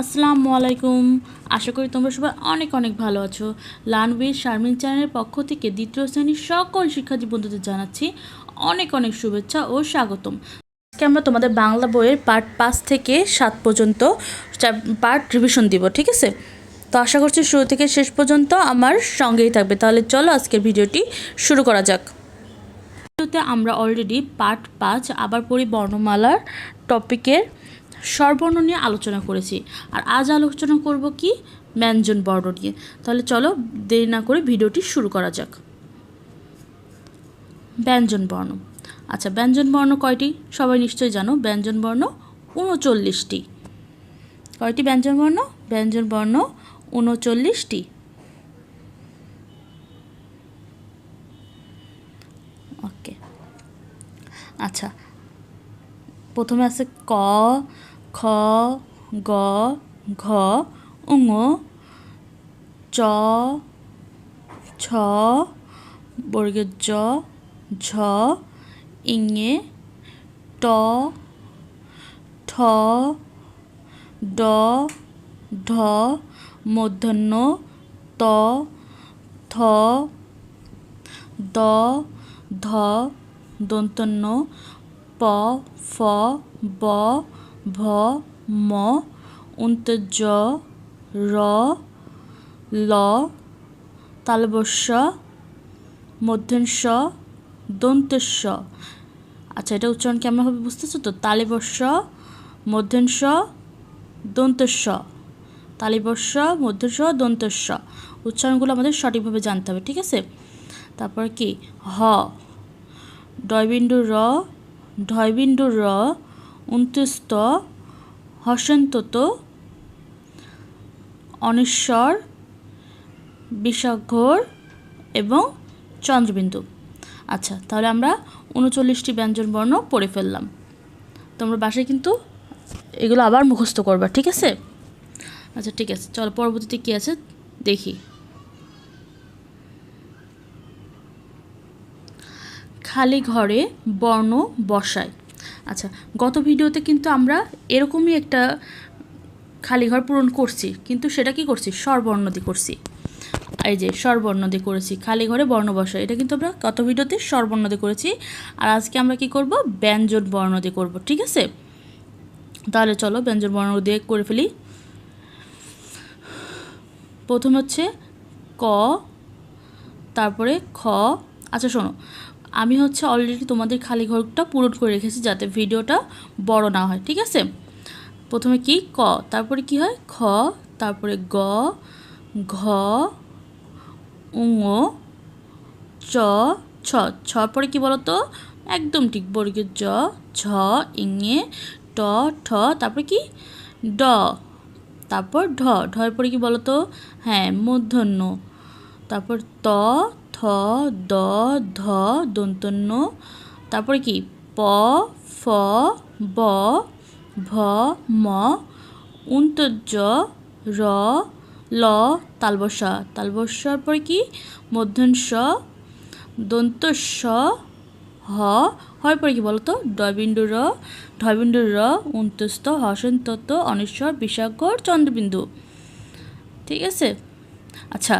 আসসালামু আলাইকুম। আশা করি তোমরা সবাই অনেক অনেক ভালো আছো। লানবির শারমিন চ্যানেলের পক্ষ থেকে দ্বিতীয় শ্রেণির সকল শিক্ষার্থী বন্ধুদের জানাচ্ছি অনেক অনেক শুভেচ্ছা ও স্বাগতম। আজকে আমরা তোমাদের বাংলা বইয়ের পার্ট পাঁচ থেকে সাত পর্যন্ত পার্ট রিভিশন দিব, ঠিক আছে? তো আশা করছি শুরু থেকে শেষ পর্যন্ত আমার সঙ্গেই থাকবে। তাহলে চলো আজকের ভিডিওটি শুরু করা যাক। ভিডিওতে আমরা অলরেডি পার্ট পাঁচ আবার পড়ি বর্ণমালার টপিকের স্বরবর্ণ নিয়ে আলোচনা করেছি। আর আজ আলোচনা করব কি? ব্যঞ্জন বর্ণ নিয়ে। তাহলে চলো দেরি না করে ভিডিওটি শুরু করা যাক। ব্যঞ্জন বর্ণ। আচ্ছা ব্যঞ্জন বর্ণ কয়টি? সবাই নিশ্চয়ই জানো। ব্যঞ্জন বর্ণ উনচল্লিশটি। কয়টি ব্যঞ্জন বর্ণ? ব্যঞ্জন বর্ণ উনচল্লিশটি। ওকে। আচ্ছা প্রথমে আছে ক খ, গ, ঘ, উঙ, চ, ছ, বর্গের ঝ, ইঙে, ট, ঠ, ড, ঢ মূর্ধন্য ত, থ, দ, ধ দন্তন্য প, ফ, ব ভ, ম উন্তজ র, ল তালবস্য মধ্যস্য দন্তস্য। আচ্ছা এটা উচ্চারণ কেমন হবে বুঝতেছো তো? তালিবস্য মধ্যস্য দন্তস্য। তালিবস্য মধ্যস্য দন্তস্য। উচ্চারণগুলো আমাদের সঠিকভাবে জানতে হবে, ঠিক আছে? তারপর কি? হ। ডয়বিন্দু র, ঢয়বিন্দু র উন্তুস্ত হসন্তত অনেশ্বর, বিষঘর এবং চন্দ্রবিন্দু। আচ্ছা তাহলে আমরা উনচল্লিশটি ব্যঞ্জন বর্ণ পড়ে ফেললাম। তোমরা বাসায় কিন্তু এগুলো আবার মুখস্থ করবা, ঠিক আছে? আচ্ছা ঠিক আছে, চলো পরবর্তীতে কী আছে দেখি। খালি ঘরে বর্ণ বসায়। আচ্ছা গত ভিডিওতে কিন্তু আমরা এরকমই একটা খালি ঘর পূরণ করছি, কিন্তু সেটা কি করছি? স্বরবর্ণ দিয়ে করছি। এই যে স্বরবর্ণ দিয়ে করেছি খালি ঘরে বর্ণ বসায় এটা কিন্তু আমরা গত ভিডিওতে স্বরবর্ণ দিয়ে করেছি। আর আজকে আমরা কি করব? ব্যঞ্জন বর্ণ দিয়ে করব, ঠিক আছে? তাহলে চলো ব্যঞ্জন বর্ণ দিয়ে করে ফেলি। প্রথম হচ্ছে ক, তারপরে খ। আচ্ছা শোনো আমি হচ্ছে অলরেডি তোমাদের খালি ঘরটা পূরণ করে রেখেছি যাতে ভিডিওটা বড় না হয়, ঠিক আছে? প্রথমে কি? ক। তারপরে কি হয়? খ। তারপরে গ। ঘ। উঙ চ। ছ। ছ পরে কি বলতো? একদম ঠিক, বর্গের জ, ঝ, ইঙে, ট, ঠ, তারপরে কি? ড। তারপর ঢ। ঢয়ের পরে কি বলতো? হ্যাঁ মূর্ধন্য তারপর ত দ, ধ, দন্তন্য। তারপরে কি? প, ফ, ব, ভ, ম উন্তজ র, ল তালবসা তালবসার পরে কি? মধ্যংস দন্তস্ব হ হয় পরে কি বলতো? ডয়বিন্দু র ঢয়বিন্দু র উন্তস্ত হসন তত্ত্ব অনেশ্বর বিশাগর চন্দ্রবিন্দু। ঠিক আছে? আচ্ছা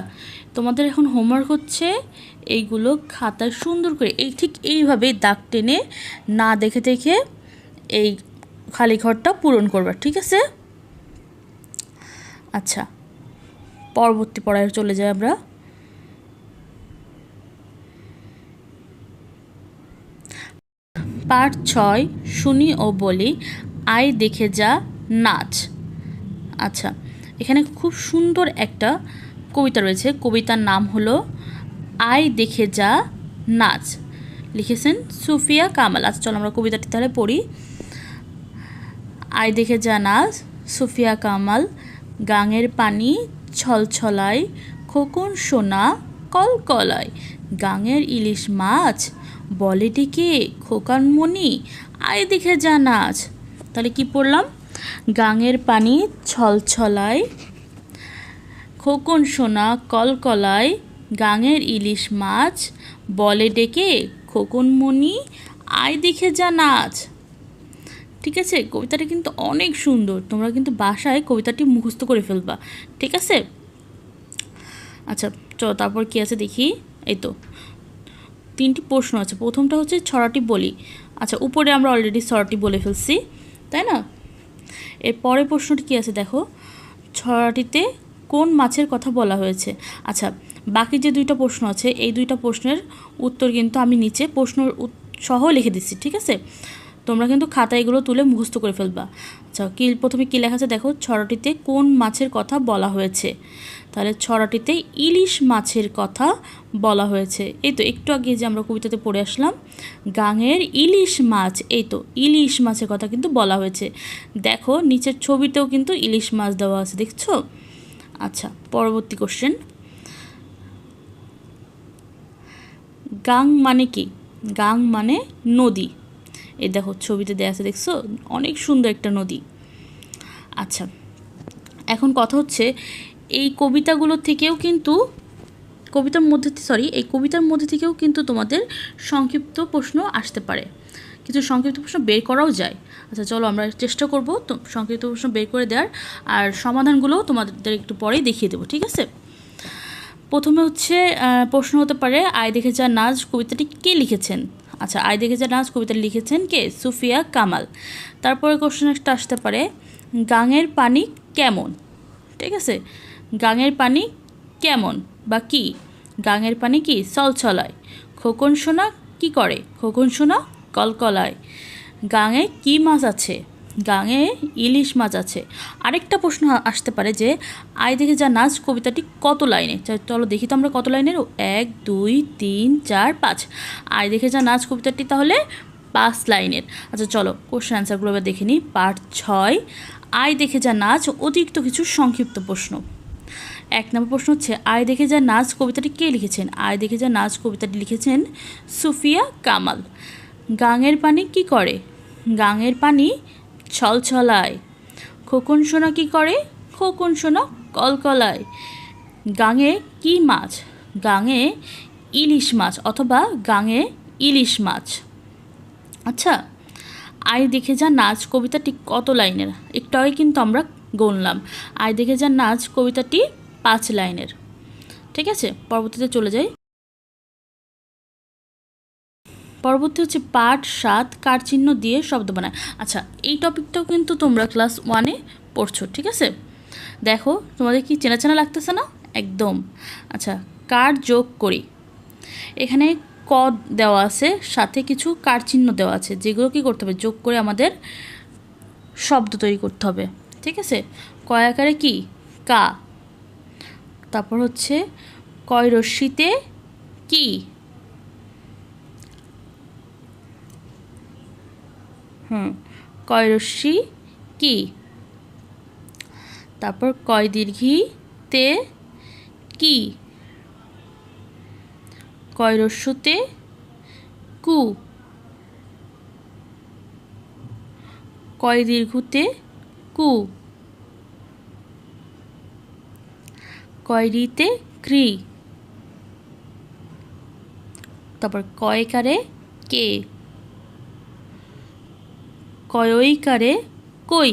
তোমাদের এখন হোমওয়ার্ক হচ্ছে এইগুলো খাতায় সুন্দর করে, এই ঠিক এইভাবে দাগ টেনে না দেখে দেখে এই খালি ঘরটা পূরণ করবার ঠিক আছে? আচ্ছা পরবর্তী পড়ায় চলে যাই আমরা। পার্ট ছয়, শুনি ও বলি আই দেখে যা নাচ। আচ্ছা এখানে খুব সুন্দর একটা কবিতা রয়েছে। কবিতার নাম হলো আই দেখে যা নাচ। লিখেছেন সুফিয়া কামাল। আচ্ছা চলো আমরা কবিতাটি তাহলে পড়ি। আই দেখে যা নাচ, সুফিয়া কামাল। গাঙের পানি ছলছলায় খোকন সোনা কলকলায় গাঙের ইলিশ মাছ, বলে ডিকে খোকান মনি আয় দেখে যা নাচ। তাহলে কি পড়লাম? গাঙের পানি ছলছলায় খোকন সোনা কলকলায় গাঙের ইলিশ মাছ, বলে ডেকে খোকন মনি আয় দেখে যা নাচ। ঠিক আছে? কবিতাটা কিন্তু অনেক সুন্দর। তোমরা কিন্তু বাসায় কবিতাটি মুখস্থ করে ফেলবা। ঠিক আছে? আচ্ছা চলো তারপর কি আছে দেখি? এই তো। তিনটি প্রশ্ন আছে। প্রথমটা হচ্ছে ছড়াটি বলি। আচ্ছা উপরে আমরা অলরেডি ছড়াটি বলে ফেলছি, তাই না? এর পরের প্রশ্নটি কী আছে দেখো? ছড়াটিতে কোন মাছের কথা বলা হয়েছে? আচ্ছা বাকি যে দুইটা প্রশ্ন আছে, এই দুইটা প্রশ্নের উত্তর কিন্তু আমি নিচে প্রশ্ন সহ লিখে দিচ্ছি, ঠিক আছে? তোমরা কিন্তু খাতা এগুলো তুলে মুখস্থ করে ফেলবা। আচ্ছা কি, প্রথমে কী লেখা আছে? দেখো, ছড়াটিতে কোন মাছের কথা বলা হয়েছে? তাহলে ছড়াটিতে ইলিশ মাছের কথা বলা হয়েছে। এই তো, একটু আগে যে আমরা কবিতাতে পড়ে আসলাম, গাঙের ইলিশ মাছ, এই তো, ইলিশ মাছের কথা কিন্তু বলা হয়েছে। দেখো, নিচের ছবিতেও কিন্তু ইলিশ মাছ দেওয়া আছে, দেখছ? আচ্ছা পরবর্তী কোশ্চেন গাং মানে কি? গাং মানে নদী। এ দেখো, ছবিতে দেওয়া আছে, দেখছ? অনেক সুন্দর একটা নদী। আচ্ছা এখন কথা হচ্ছে, এই কবিতাগুলো থেকেও কিন্তু, কবিতার মধ্যে সরি এই কবিতার মধ্যে থেকেও কিন্তু তোমাদের সংক্ষিপ্ত প্রশ্ন আসতে পারে। কিছু সংক্ষিপ্ত প্রশ্ন বের করাও যায়। আচ্ছা চলো আমরা চেষ্টা করব তো সংক্ষিপ্ত প্রশ্ন বের করে দেওয়ার আর সমাধানগুলোও তোমাদের একটু পরেই দেখিয়ে দেবো, ঠিক আছে? প্রথমে হচ্ছে প্রশ্ন হতে পারে আয় দেখে যা নাচ কবিতাটি কে লিখেছেন? আচ্ছা আয় দেখে যা নাচ কবিতাটি লিখেছেন কে? সুফিয়া কামাল। তারপরে কোশ্চেন একটা আসতে পারে, গাঙের পানি কেমন? ঠিক আছে? গাঙের পানি কেমন বা কি? গাঙের পানি কি? চলচলায় খোকন সোনা কি করে? খোকন সোনা কলকলায়। গাঙে কি মাছ আছে? গাঙে ইলিশ মাছ আছে। আরেকটা প্রশ্ন আসতে পারে যে, আয় দেখে যা নাচ কবিতাটি কত লাইনে? চলো দেখি তো আমরা কত লাইনের? এক, দুই, তিন, চার, পাঁচ। আয় দেখে যা নাচ কবিতাটি তাহলে পাঁচ লাইনের। আচ্ছা চলো কোশ্চেন অ্যান্সারগুলো এবার দেখে নিই। পার্ট ছয়, আয় দেখে যা নাচ অতিরিক্ত কিছু সংক্ষিপ্ত প্রশ্ন। এক নম্বর প্রশ্ন হচ্ছে, আয় দেখে যা নাচ কবিতাটি কে লিখেছেন? আয় দেখে যা নাচ কবিতাটি লিখেছেন সুফিয়া কামাল। গাঙের পানি কি করে? গাঙের পানি ছলছলায়। খোকন সোনা কি করে? খোকন সোনা কলকলায়। গাঙে কি মাছ? গাঙে ইলিশ মাছ অথবা গাঙে ইলিশ মাছ। আচ্ছা আয় দেখে যা নাচ কবিতাটি কত লাইনের? একটু আগে কিন্তু আমরা গুনলাম। আয় দেখে যা নাচ কবিতাটি পাঁচ লাইনের। ঠিক আছে, পরবর্তীতে চলে যাই। পরবর্তী হচ্ছে পাঠ, সাত কার চিহ্ন দিয়ে শব্দ বানায়। আচ্ছা এই টপিকটাও কিন্তু তোমরা ক্লাস ওয়ানে পড়ছো, ঠিক আছে? দেখো, তোমাদের কি চেনা চেনা লাগতেছে না? একদম। আচ্ছা কার যোগ করি? এখানে ক দেওয়া আছে, সাথে কিছু কার চিহ্ন দেওয়া আছে, যেগুলো কি করতে হবে? যোগ করে আমাদের শব্দ তৈরি করতে হবে, ঠিক আছে? কয় আকারে কি? কা। তারপর হচ্ছে, কয় রশ্মিতে কি? হুম, কয় রশ্মি? কি? তারপর কয় দীর্ঘি তে? কি? কয় রস্যতে? কু? কয় দীর্ঘতে? কু? কয় রিতে? ক্রি? তারপর কয়কারে কে? কয়ইকারে কই?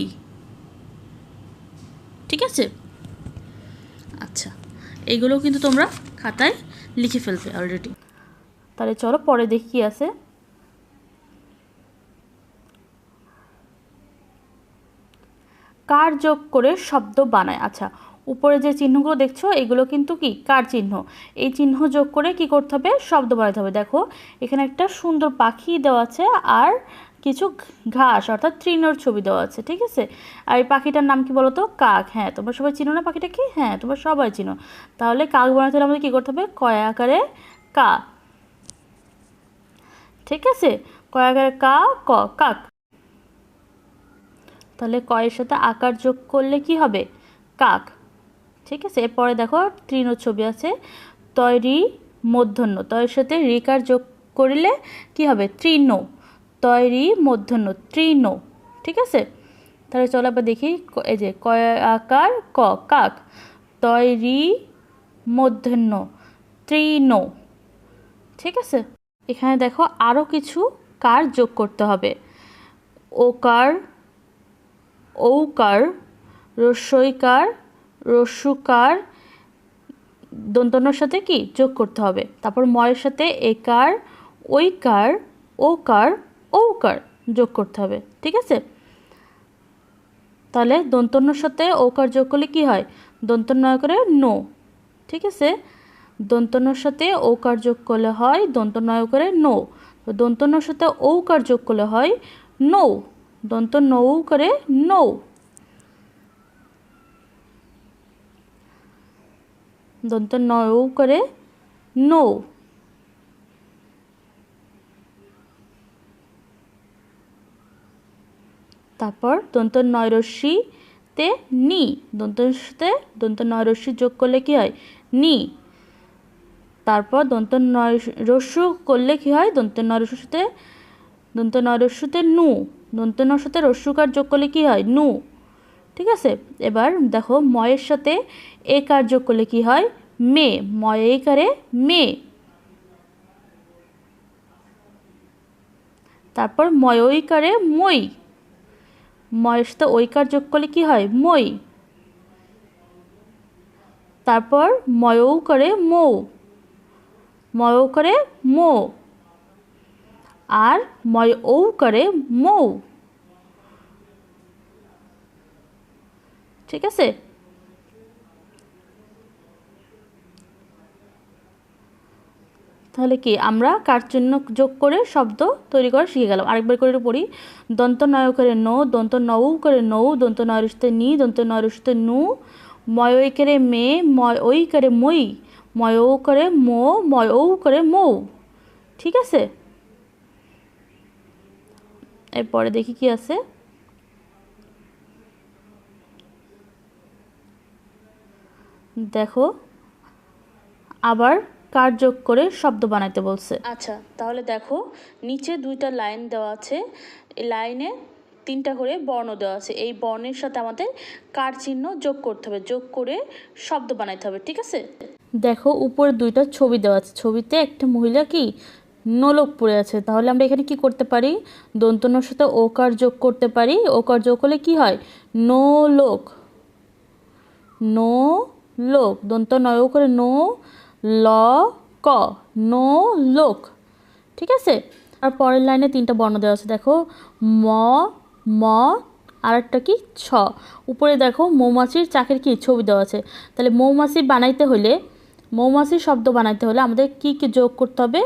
ঠিক আছে? আচ্ছা এইগুলো কিন্তু তোমরা খাতায় লিখে ফেলবে অলরেডি তাহলে চলো পরে দেখি আছে। কার যোগ করে শব্দ বানায়? আচ্ছা উপরে যে চিহ্নগুলো দেখছ, এগুলো কিন্তু কি? কার চিহ্ন? এই চিহ্ন যোগ করে কি করতে হবে? শব্দ বানাতে হবে। দেখো, এখানে একটা সুন্দর পাখি দেওয়া আছে, আর কিছু ঘাস, অর্থাৎ তৃণর ছবি দেওয়া আছে, ঠিক আছে? আর এই পাখিটার নাম কি বলো তো কাক। হ্যাঁ তোমরা সবাই চিনো না পাখিটা কি? হ্যাঁ তোমরা সবাই চিনো। তাহলে কাক বানাতে হলে আমাদের কী করতে হবে? কয় আকারে কা। ঠিক আছে? কয় আকারে কা, ক, কাক। তাহলে কয়ের সাথে আকার যোগ করলে কি হবে? কাক। ঠিক আছে? এরপরে দেখো তৃণ ছবি আছে। তৈরি মধ্যন্য তয়ের সাথে রিকার যোগ করলে কি হবে? তৃণ। তৈরি মধ্যাহ্ন তৃণ, ঠিক আছে? তাহলে চলো আবার দেখি এই যে, কয় আকার? ক, কাক। তৈরি মধ্যাহ্ন তৃণ, ঠিক আছে? এখানে দেখো আরও কিছু কার যোগ করতে হবে। ওকার, ঔকার, রস্যইকার, রস্যুকার, দন্তন্যর সাথে কি? যোগ করতে হবে। তারপর ময়ের সাথে একার ওইকার ওকার ঔকার যোগ করতে হবে, ঠিক আছে? তাহলে দন্তন্যর সাথে ওকার যোগ করলে কি হয়? দন্তন্বয় করে নো, ঠিক আছে? দন্তন্যর সাথে ওকার যোগ করলে হয় দন্তনয় করে নো দন্তন্যর সাথে ঔকার যোগ করলে হয় নৌ দন্ত নৌ করে নৌ। দন্ত নৌ করে নৌ। তারপর দন্ত নয়রশ্মি তে নি। দন্তের সাথে দন্ত নয়রশ্মি যোগ করলে কি হয়? নি। তারপর দন্ত নয় রস্যু করলে কি হয়? দন্ত নয়রস্যুর সাথে দন্ত নয়রস্যুতে নু। দন্ত সাথে রস্যুকার যোগ করলে কি হয়? নু। ঠিক আছে? এবার দেখো, ময়ের সাথে এ কার যোগ করলে কি হয়? মে। ময় কারে মে। তারপর ময় ওই কারে মই। ময়ের সাথে ঐকার যোগ করলে কী হয়? মই তারপর ময়ও করে মৌ। ময়ও করে মো। আর ময়ৌ করে মৌ। ঠিক আছে? তাহলে কি? আমরা কার চিহ্ন যোগ করে শব্দ তৈরি করা শিখে গেলাম। আরেকবার করে পড়ি। দন্ত নয় করে নো দন্ত নৌ করে নৌ দন্ত নয়রসতে নি দন্ত নয়রসতে নু, ময় করে মে, ময় করে মই, ময় করে মো, ময় করে মৌ। ঠিক আছে? এরপরে দেখি কি আছে। দেখো, আবার কার যোগ করে শব্দ বানাইতে বলছে। আচ্ছা তাহলে দেখো নিচে দুইটা লাইন দেওয়া আছে। এই লাইনে তিনটা করে বর্ণ দেওয়া আছে। এই বর্ণের সাথে আমাদের কার চিহ্ন যোগ করতে হবে যোগ করে শব্দ বানাইতে হবে ঠিক আছে? দেখো উপরে দুইটা ছবি দেওয়া আছে। ছবিতে একটা মহিলা কি নোলক পড়ে আছে। তাহলে আমরা এখানে কি করতে পারি? দন্তনের সাথে ওকার যোগ করতে পারি? ওকার যোগ করলে কি হয়? নো লোক নো লোক দন্ত নয় করে নো ল, ক, নো, লোক। ঠিক আছে? আর পরের লাইনে তিনটা বর্ণ দেওয়া আছে। দেখো, ম ম আর একটা কি? ছ। উপরে দেখো, মৌমাছির চাকের কি ছবি দেওয়া আছে। তাহলে মৌমাছি বানাইতে হলে মৌমাছির শব্দ বানাইতে হলে আমাদের কি কি যোগ করতে হবে?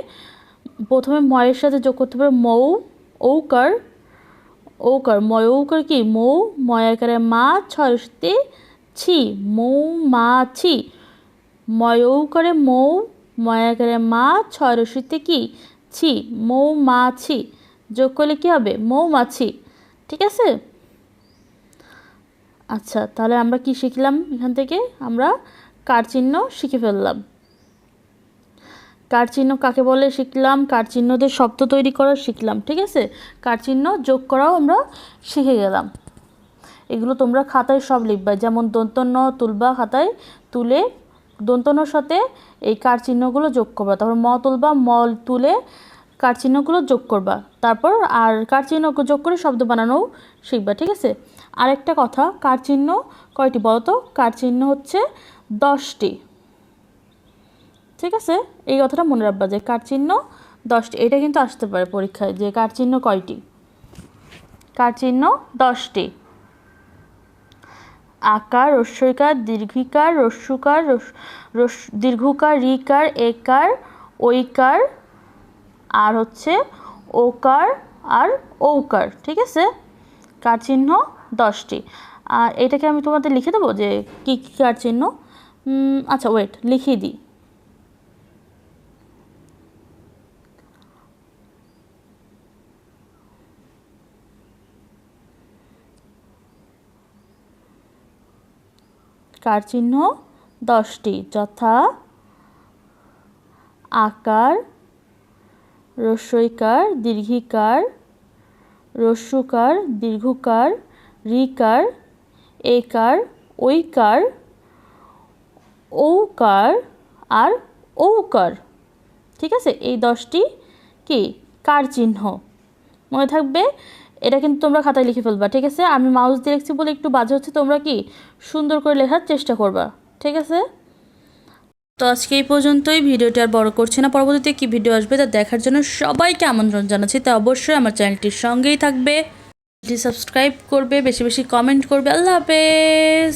প্রথমে ময়ের সাথে যোগ করতে হবে মৌ, ঔকার। ঔকার ময়ৌকার কি? মৌ ময়াকারে মা, ছয়তে ছি। মৌ মাছি ময়ৌ করে মৌ, ময়া করে মা, ছয় রসিতে কি? ছি, মৌ মাছি যোগ করলে কী হবে? মৌ মৌমাছি ঠিক আছে? আচ্ছা তাহলে আমরা কি শিখলাম এখান থেকে? আমরা কার চিহ্ন শিখে ফেললাম। কার চিহ্ন কাকে বলে শিখলাম? কার চিহ্নদের শব্দ তৈরি করা শিখলাম। ঠিক আছে? কার চিহ্ন যোগ করাও আমরা শিখে গেলাম। এগুলো তোমরা খাতায় সব লিখবা। যেমন দন্তন্য, তুলবা, খাতায় তুলে দন্তনর সাথে এই কার চিহ্নগুলো যোগ করবা। তারপর ম তুলবা ম তুলে কার চিহ্নগুলো যোগ করবা। তারপর আর কার চিহ্ন যোগ করে শব্দ বানানোও শিখবা, ঠিক আছে? আরেকটা কথা, কার চিহ্ন কয়টি বলো তো কার চিহ্ন হচ্ছে দশটি। ঠিক আছে? এই কথাটা মনে রাখবা যে কার চিহ্ন দশটি। এটা কিন্তু আসতে পারে পরীক্ষায় যে কার চিহ্ন কয়টি? কার চিহ্ন দশটি। আকার, রস্যইকার, দীর্ঘিকার, রস্যুকার দীর্ঘকার, রিকার, একার, ঐকার, আর হচ্ছে ওকার আর ঔকার, ঠিক আছে? কার চিহ্ন? দশটি। আর এটাকে আমি তোমাদের লিখে দেবো যে কী কী কার চিহ্ন? আচ্ছা ওয়েট লিখিয়ে দিই। কার চিহ্ন দশটি, যথা আকার, রস্যইকার, দীর্ঘিকার, রস্যুকার, দীর্ঘকার, রিকার, একার, ঐকার, ঔকার আর ঔকার। ঠিক আছে? এই দশটি কি? কার চিহ্ন? মনে থাকবে এটা কিন্তু তোমরা খাতায় লিখে ফেলবা, ঠিক আছে? আমি মাউস দিয়ে লিখছি বলে একটু বাজে হচ্ছে, তোমরা কি সুন্দর করে লেখার চেষ্টা করবা, ঠিক আছে? তো আজকে এই পর্যন্তই, ভিডিওটি আর বড় করছি না। পরবর্তীতে কি ভিডিও আসবে তা দেখার জন্য সবাইকে আমন্ত্রণ জানাচ্ছি। তা অবশ্যই আমার চ্যানেলটির সঙ্গেই থাকবে। সাবস্ক্রাইব করবে, বেশি বেশি কমেন্ট করবে। আল্লাহ হাফেজ!